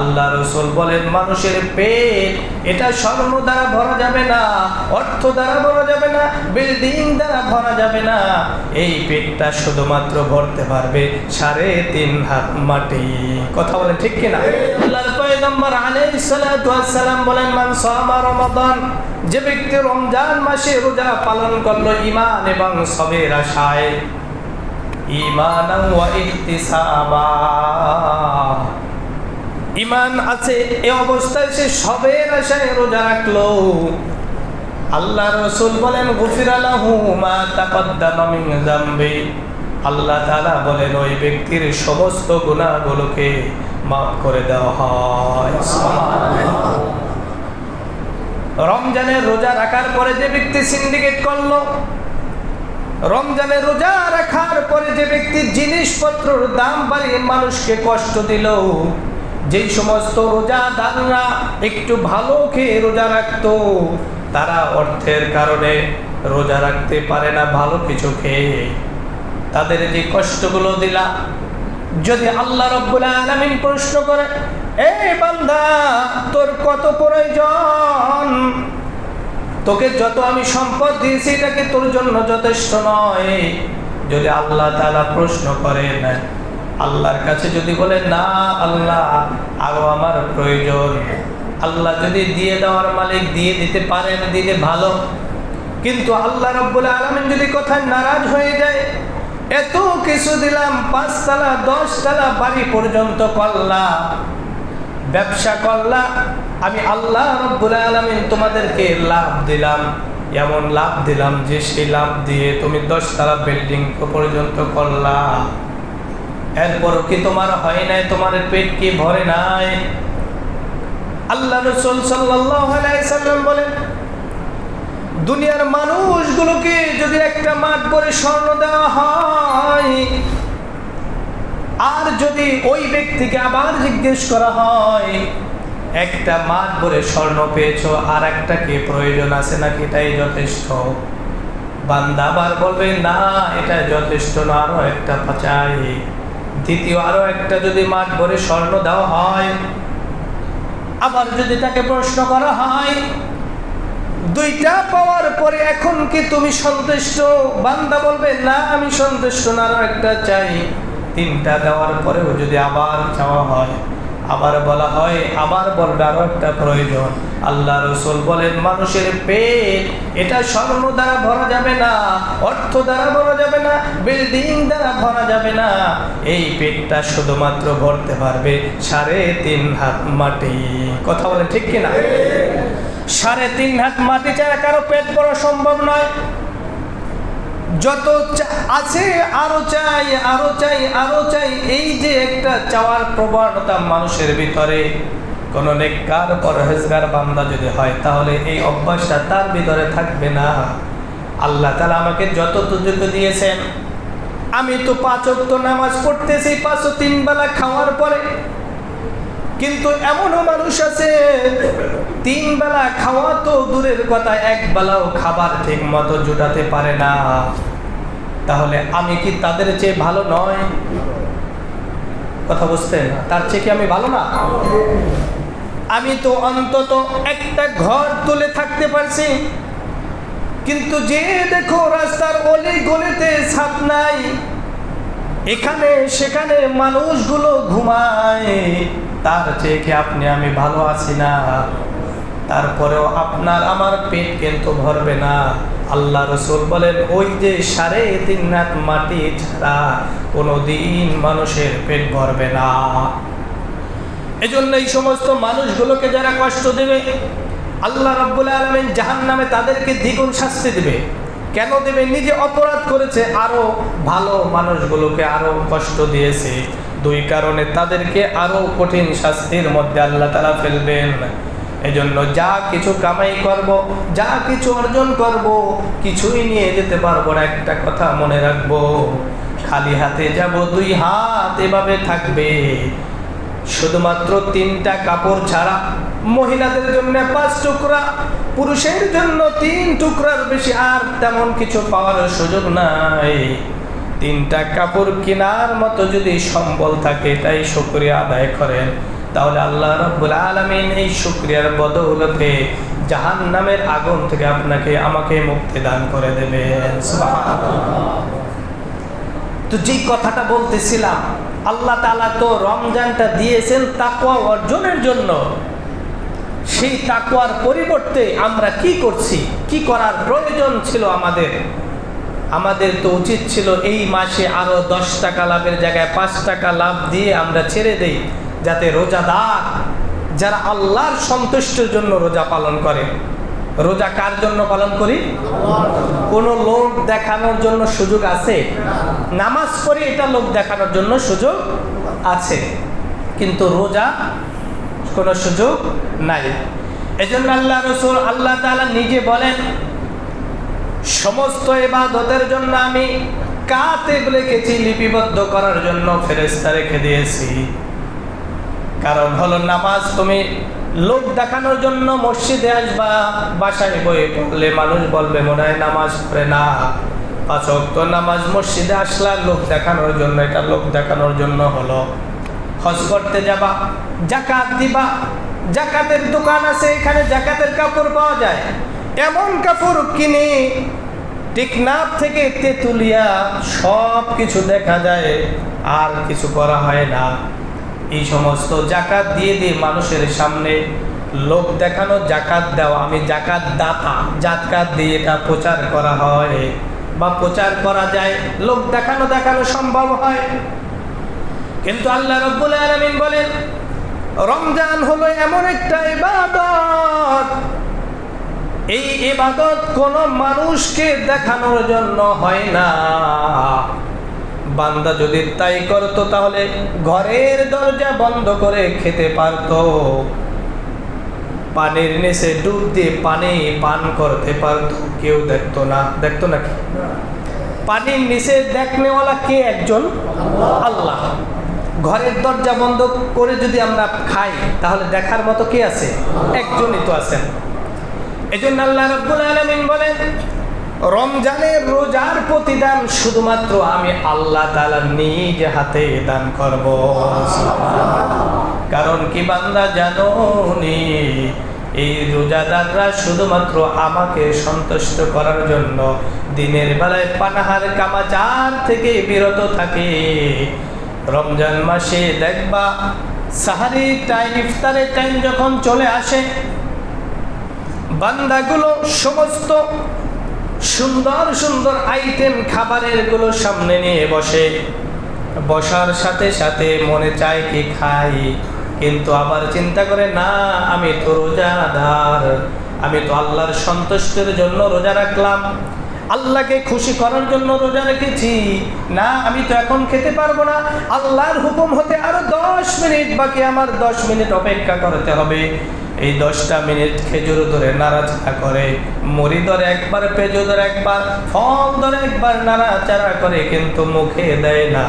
আল্লাহ রসুল বলেন, মানুষের পেট, এটা স্বর্ণ দ্বারা ভরা যাবে না, অর্থ দ্বারা ভরা যাবে না, বিল্ডিং দ্বারা ভরা যাবে না। এই পেটটা শুধুমাত্র ভরতে পারবে সাড়ে তিন হাত মাটি। কথা বলেন ঠিক কিনা? আল্লাহর পয়গম্বর আলাইহিস সালাতু সালাম বলেন, মান সামা রমাদান, যে ব্যক্তি রমজান মাসে রোজা পালন করল ইমান এবং সবের আশায় ইহতিসাবা ঈমান আছে, এ অবস্থায় সে সবের আশায় রোজা রাখল। আল্লাহ রসুল বলেন আল্লাহ তাআলা বলেন, ওই ব্যক্তির সমস্ত গুনাহগুলোকে মাফ করে দেওয়া হয়। রমজানের রোজা রাখার পরে যে ব্যক্তি সিন্ডিকেট করল, রমজানের রোজা রাখার পরে যে ব্যক্তি জিনিসপত্রের দাম বাড়িয়ে মানুষকে কষ্ট দিল যেই সমস্ত রোজা দানরা একটু ভালো খেয়ে রোজা রাখতো, তারা অর্থের কারণে রোজা রাখতে পারে না, ভালো কিছু খেয়ে। তাদের যে কষ্টগুলো দিলা যদি আল্লাহ রব্বুল আলামিন প্রশ্ন করে এই বান্দা, তোর কত প্রয়োজন? তোকে যত আমি সম্পদ দিয়েছি, এটাকে তোর জন্য যথেষ্ট নয়। যদি আল্লাহ তাআলা প্রশ্ন করেন আল্লাহর কাছে যদি বলে, না আল্লাহ, আরও আমার প্রয়োজন। আল্লাহ যদি দিয়ে দেওয়ার মালিক, দিয়ে দিতে পারেন, দিলে ভালো। কিন্তু আল্লাহ রব্বুল আলমিন যদি কোথায় নারাজ হয়ে যায়, এত কিছু দিলাম, পাঁচতলা, দশতলা বাড়ি পর্যন্ত করলাম, ব্যবসা করলা আমি আল্লাহ রব্বুল আলমিন তোমাদেরকে লাভ দিলাম। এমন লাভ দিলাম যে সেই লাভ দিয়ে তুমি দশতলা বিল্ডিং পর্যন্ত করলা। এরপরও কি তোমার হয় নাই? তোমার পেট কি ভরে নাই? আল্লাহ রসুল সাল্লাম বলেন, দুনিয়ার মানুষগুলোকে যদি একটা মাঠ করে স্বর্ণ দেওয়া হয়, আর যদি ওই ব্যক্তিকে আবার জিজ্ঞেস করা হয়, একটা মাঠ ভরে স্বর্ণ পেয়েছ, আর একটা কি প্রয়োজন আছে নাকি? এটাই যথেষ্ট। বান্দা আবার বলবে, না, এটা যথেষ্ট না, আরও একটা চাই দ্বিতীয় আরও একটা যদি মাঠ ভরে স্বর্ণ দেওয়া হয়, আবার যদি তাকে প্রশ্ন করা হয়, দুইটা পাওয়ার পরে এখন কি তুমি সন্তুষ্ট? বান্দা বলবে, না, আমি সন্তুষ্ট না, আরও একটা চাই। তিনটা দেওয়ার পরেও যদি আবার চাওয়া হয়, আবার বলা হয়, আবার বলবে আরও একটা প্রয়োজন। আল্লাহ রসুল বলেন, মানুষের পেট, এটা স্বর্ণ দ্বারা ভরা যাবে না, অর্থ দ্বারা ভরা যাবে না, বিল্ডিং দ্বারা ভরা যাবে না। এই পেটটা শুধুমাত্র ভরতে পারবে সাড়ে তিন হাত মাটি। কথা বলেন ঠিক কিনা? সাড়ে তিন হাত মাটি ছাড়া কারও পেট ভরা সম্ভব নয়। যত আছে, আরও চাই আরও চাই আরও চাই, এই যে একটা চাওয়ার প্রবণতা মানুষের ভিতরে কোন নেককার পরহেজগার বান্দা যদি হয়, তাহলে এই অভ্যাসটা তার ভিতরে থাকবে না। আল্লাহ তালা আমাকে যত সুযোগ দিয়েছেন, আমি তো পাঁচ তো নামাজ পড়তেছি, পাঁচ তিন বেলা খাওয়ার পরে। কিন্তু এমনও মানুষ আছে, তিন বেলা খাওয়া তো দূরের কথা, এক বেলাও খাবার ঠিক মতো জোটাতে পারে না। তাহলে আমি কি তাদের চেয়ে ভালো নয়? কথা বুঝতে তার চেয়ে কি আমি ভালো না? আমি তো অন্তত একটা ঘর তুলে থাকতে পারছি। কিন্তু যে দেখো রাস্তার অলি গলিতে ছাপ নাই, এখানে সেখানে মানুষগুলো ঘুমায়। তার থেকে আপনি আমি ভালো আছি না? তারপরেও আপনার আমার পেট কিন্তু ভরবে না। আল্লাহ রসুল বলেন, ওই যে সাড়ে তিন রাত মাটি ছাড়া কোনো দিন মানুষের পেট ভরবে না। এজন্য এই সমস্ত মানুষগুলোকে যারা কষ্ট দেবে, আল্লাহ রাব্বুল আলমিন জাহান নামে তাদেরকে দ্বিগুণ শাস্তি দেবে। কেন দেবে? নিজে অপরাধ করেছে, আরও ভালো মানুষগুলোকে আরও কষ্ট দিয়েছে। দুই কারণে তাদেরকে আরও কঠিন শাস্তির মধ্যে আল্লাহ তারা ফেলবেন। এজন্য যা কিছু কামাই করব, যা কিছু অর্জন করব, কিছুই নিয়ে যেতে পারব না, একটা কথা মনে রাখব। খালি হাতে যাব, দুই হাত এভাবে থাকবে। শুধুমাত্র তিনটা কাপড় ছাড়া মহিলাদের জন্য পাঁচ টুকরা, পুরুষের জন্য তিন টুকরার বেশি আর তেমন কিছু পাওয়ার সুযোগ নাই। তিনটা কাপড় কেনার মতো যদি সম্বল থাকে, তাই শুক্রিয়া আদায় করেন। তাহলে আল্লাহ রব্বুল আলমিন এই শুক্রিয়ার বদৌলতে জাহান নামের আগুন থেকে আপনাকে আমাকে মুক্তি দান করে দেবেন। তো যেই কথাটা বলতেছিলাম আল্লাহ তালা তো রমজানটা দিয়েছেন তাকুয়া অর্জনের জন্য। সেই তাকুয়ার পরিবর্তে আমরা কি করছি? কি করার প্রয়োজন ছিল আমাদের? আমাদের তো উচিত ছিল এই মাসে আরও দশ টাকা লাভের জায়গায় পাঁচ টাকা লাভ দিয়ে আমরা ছেড়ে দেই, যাতে রোজাদার, যারা আল্লাহর সন্তুষ্টের জন্য রোজা পালন করে রোজা কার জন্য পালন করি? কোনো লোক দেখানোর জন্য সুযোগ আছে? নামাজ পড়ে এটা লোক দেখানোর জন্য সুযোগ আছে, কিন্তু রোজা কোনো সুযোগ নাই। এজন্য আল্লাহ রসুল আল্লাহ তাআলা নিজে বলেন, সমস্ত এবাদতের জন্য আমি কাতে রেখেছি লিপিবদ্ধ করার জন্য ফেরেস্তা রেখে দিয়েছি। কারণ হলো নামাজ তুমি লোক দেখানোর জন্য মসজিদে আসবা, বাসায় বয়ে পড়লে মানুষ বলবে, মনে হয় নামাজ পড়ে না। পাঁচ অক্ত নামাজ মসজিদে আসলা, লোক দেখানোর জন্য, এটা লোক দেখানোর জন্য হলো। হজ করতে যাবা, জাকাত দিবা। জাকাতের দোকান আছে, এখানে জাকাতের কাপড় পাওয়া যায়। এমন কাপড় কিনে টেকনাফ থেকে তেতুলিয়া সব কিছু দেখা যায়, আর কিছু করা হয় না। এই সমস্ত জাকাত দিয়ে দিয়ে মানুষের সামনে লোক দেখানো, জাকাত দেওয়া। আমি জাকাত দাতা জাকাত দিয়ে এটা প্রচার করা হয় বা প্রচার করা যায়। লোক দেখানো দেখানো সম্ভব হয়। কিন্তু আল্লাহ রব্বুল আলমিন বলেন, রমজান হলো এমন একটা ইবাদত। এই ইবাদত কোন মানুষকে দেখানোর জন্য হয় না। বান্দা যদি তাই করতো তাহলে ঘরের দরজা বন্ধ করে খেতে পারত। পানির নিচে ডুব দিয়ে পানি পান করতে পারত, কেউ দেখতো না। দেখতো নাকি? পানির নিচে দেখনেওয়ালা কে একজন? আল্লাহ। ঘরের দরজা বন্ধ করে যদি আমরা খাই, তাহলে দেখার মতো কে আছে? একজনই তো আছেন। এই জন্য আল্লাহ রব্বুল আলমিন বলেন রমজানের রোজার প্রতিদান শুধুমাত্র আমি আল্লাহ তালা নিজ হাতে দান করব। কারণ কি বান্দা জানো এই রোজাদাররা শুধুমাত্র আমাকে সন্তুষ্ট করার জন্য দিনের বেলায় পানাহার কামাচার থেকে বিরত থাকে। রমজান মাসে দেখবা সাহারি টাইম ইফতারের টাইম যখন চলে আসে, বান্দাগুলো সমস্ত সুন্দর সুন্দর আইটেম খাবারেরগুলো সামনে নিয়ে বসে। বসার সাথে সাথে মনে চায় কি খাই, কিন্তু আবার চিন্তা করে, না, আমি তো রোজাদার। আমি তো আল্লাহর সন্তুষ্টের জন্য রোজা রাখলাম। আল্লাহকে খুশি করার জন্য রোজা রেখেছি। না, আমি তো এখন খেতে পারব না। আল্লাহর হুকুম হতে আরও দশ মিনিট বাকি। আমার দশ মিনিট অপেক্ষা করতে হবে। এই দশটা মিনিট খেজুর ধরে নাড়াচাড়া করে, মুড়ি ধরে একবার পেজু ধরে একবার, ফল ধরে একবার নাড়াচাড়া করে কিন্তু মুখে দেয় না।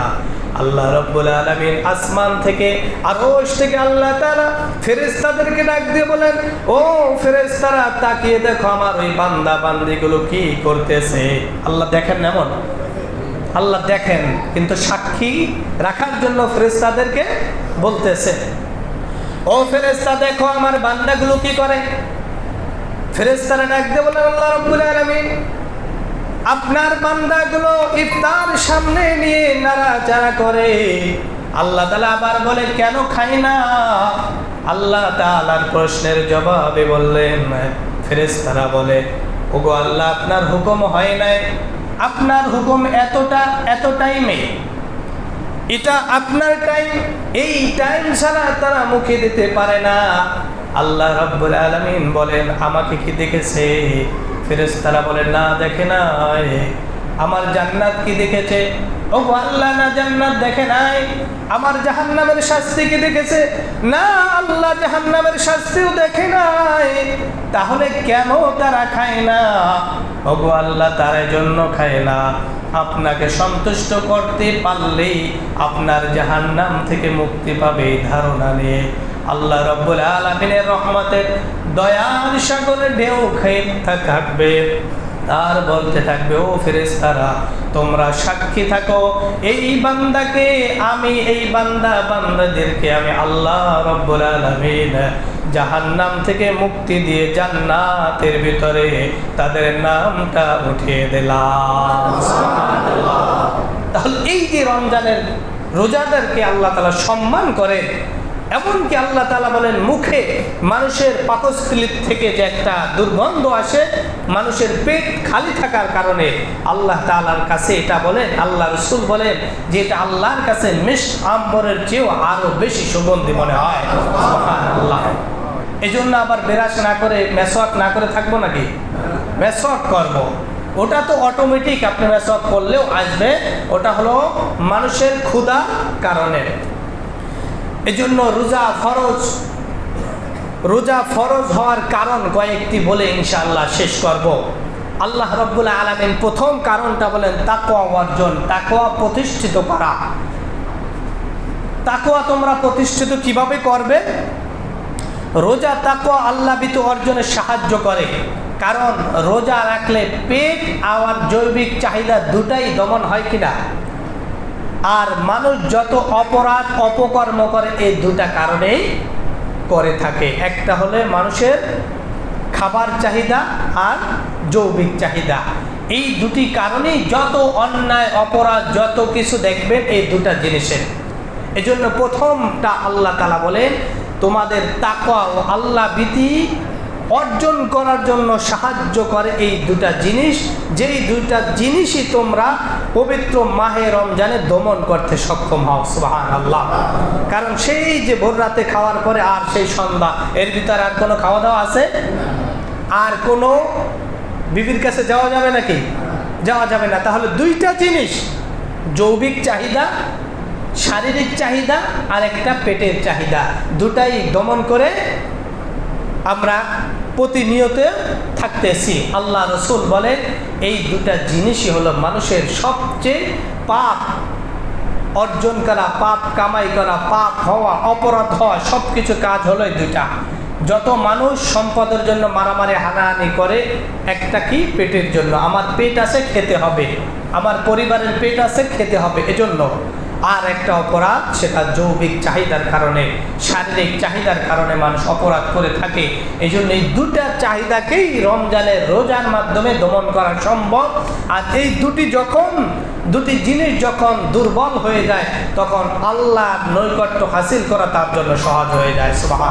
আল্লাহ রব্বুল আলমিন আসমান থেকে আরশ থেকে আল্লাহ তারা ফেরেস্তাদেরকে ডাক দিয়ে বলেন, ও ফেরেস্তারা তাকিয়ে দেখো আমার ওই বান্দা বান্দিগুলো কি করতেছে। আল্লাহ দেখেন এমন? আল্লাহ দেখেন, কিন্তু সাক্ষী রাখার জন্য ফেরেস্তাদেরকে বলতেছে। ও ফেরেস্তা দেখো আমার বান্দাগুলো কি করে? ফেরেস্তারা ডাক দিয়ে বলেন আল্লাহ রব্বুল আলমিন, আপনার বান্দাগুলো ইফতার সামনে নিয়ে নাড়াচাড়া করে। আল্লাহ তালা আবার বলে, কেন খাই না? আল্লাহ তালার প্রশ্নের জবাবে বললেন ফেরেস্তারা বলে, ওগো আল্লাহ, আপনার হুকুম হয় নাই। আপনার হুকুম এতটা এত টাইমে এটা আপনার টাইম এই টাইম ছাড়া তারা মুখে দিতে পারে না। আল্লাহ রব্বুল আলমিন বলেন, আমাকে কি দেখেছে? ফেরেস তারা বলেন, না, দেখে না আমার জান্নাত কি দেখেছে? ও আল্লাহ, না জান্নাত দেখে নাই। আমার জাহান্নামের শাস্তি কি দেখেছে? না, আল্লাহ জাহান্নামের শাস্তিও দেখে নাই। তাহলে কেন তারা খায় না? ওগো আল্লাহ, তার জন্য খায় না। আপনাকে সন্তুষ্ট করতে পারলেই আপনার জাহান্নাম থেকে মুক্তি পাবে, এই ধারণা নিয়ে। আল্লাহ রব্বুল আলমিনের রহমতের দয়ার সাগরে ঢেউ খেয়ে থাকবে। আর বলতে থাকবে, ও ফেরেস্তারা তোমরা সাক্ষী থাকো, এই বান্দাকে আমি, এই বান্দা বান্দাদেরকে আমি আল্লাহ রব্বুল আলামিন জাহান্নাম থেকে মুক্তি দিয়ে জান্নাতের ভিতরে তাদের নামটা উঠিয়ে দিলাম। তাহলে এই যে রমজানের রোজাদারকে আল্লাহ তালা সম্মান করে এমনকি আল্লাহ তালা বলেন, মুখে মানুষের পাকস্থলীর থেকে যে একটা দুর্গন্ধ আসে, মানুষের পেট খালি থাকার কারণে আল্লাহ তালার কাছে এটা বলেন, আল্লাহ রসুল বলেন যে এটা আল্লাহর কাছে মিস আম্বরের চেয়েও আরও বেশি সুগন্ধি মনে হয়। আল্লাহ এই জন্য আবার বেরাস না করে মেসওয়াক না করে থাকব নাকি? মেসওয়াক করব। ওটা তো অটোমেটিক আপনি মেসওয়াক করলেও আসবে, ওটা হলো মানুষের ক্ষুধা কারণে। এজন্য রোজা ফরজ। রোজা ফরজ হওয়ার কারণ কয়েকটি বলে ইনশাআল্লাহ শেষ করব। আল্লাহ রব্বুল আলমিন প্রথম কারণটা বলেন তাকোয়া অর্জন তাকোয়া প্রতিষ্ঠিত করা। তাকোয়া তোমরা প্রতিষ্ঠিত কীভাবে করবে? রোজা তাকোয়া আল্লাবিত অর্জনে সাহায্য করে। কারণ রোজা রাখলে পেট আর জৈবিক চাহিদা দুটাই দমন হয় কিনা? আর মানুষ যত অপরাধ অপকর্ম করে, এই দুটা কারণেই করে থাকে। একটা হলে মানুষের খাবার চাহিদা আর জৈবিক চাহিদা। এই দুটি কারণেই যত অন্যায়, অপরাধ, যত কিছু দেখবেন, এই দুটা জিনিসের। এজন্য প্রথমটা আল্লাহ তালা বলেন, তোমাদের তাকওয়া ও আল্লাহ ভীতি অর্জন করার জন্য সাহায্য করে এই দুটা জিনিস। যেই দুইটা জিনিসই তোমরা পবিত্র মাহে রমজানে দমন করতে সক্ষম হও সুবাহান আল্লাহ কারণ সেই যে ভোর রাতে খাওয়ার পরে আর সেই সন্ধ্যা, এর ভিতরে আর কোনো খাওয়া দাওয়া আছে? আর কোনো বিবির কাছে যাওয়া যাবে নাকি? যাওয়া যাবে না। তাহলে দুইটা জিনিস জৈবিক চাহিদা, শারীরিক চাহিদা আর একটা পেটের চাহিদা। দুটাই দমন করে আমরা প্রতিনিয়ত থাকতেছি। আল্লাহ রসুল বলেন, এই দুটা জিনিসই হলো মানুষের সবচেয়ে পাপ অর্জন করা, পাপ কামাই করা, পাপ হওয়া, অপরাধ হওয়া সব কিছু কাজ হলো এই দুটা যত মানুষ সম্পদের জন্য মারামারি, হানাহানি করে, একটা কি? পেটের জন্য। আমার পেট আছে, খেতে হবে। আমার পরিবারের পেট আছে, খেতে হবে। এজন্য আর একটা অপরাধ, সেটা যৌবিক চাহিদার কারণে, শারীরিক চাহিদার কারণে মানুষ অপরাধ করে থাকে। এই জন্য এই দুটা চাহিদাকেই রমজানের রোজার মাধ্যমে দমন করা সম্ভব। আর এই দুটি যখন, দুটি জিনিস যখন দুর্বল হয়ে যায়, তখন আল্লাহ নৈকট্য হাসিল করা তার জন্য সহজ হয়ে যায়। সুবাহ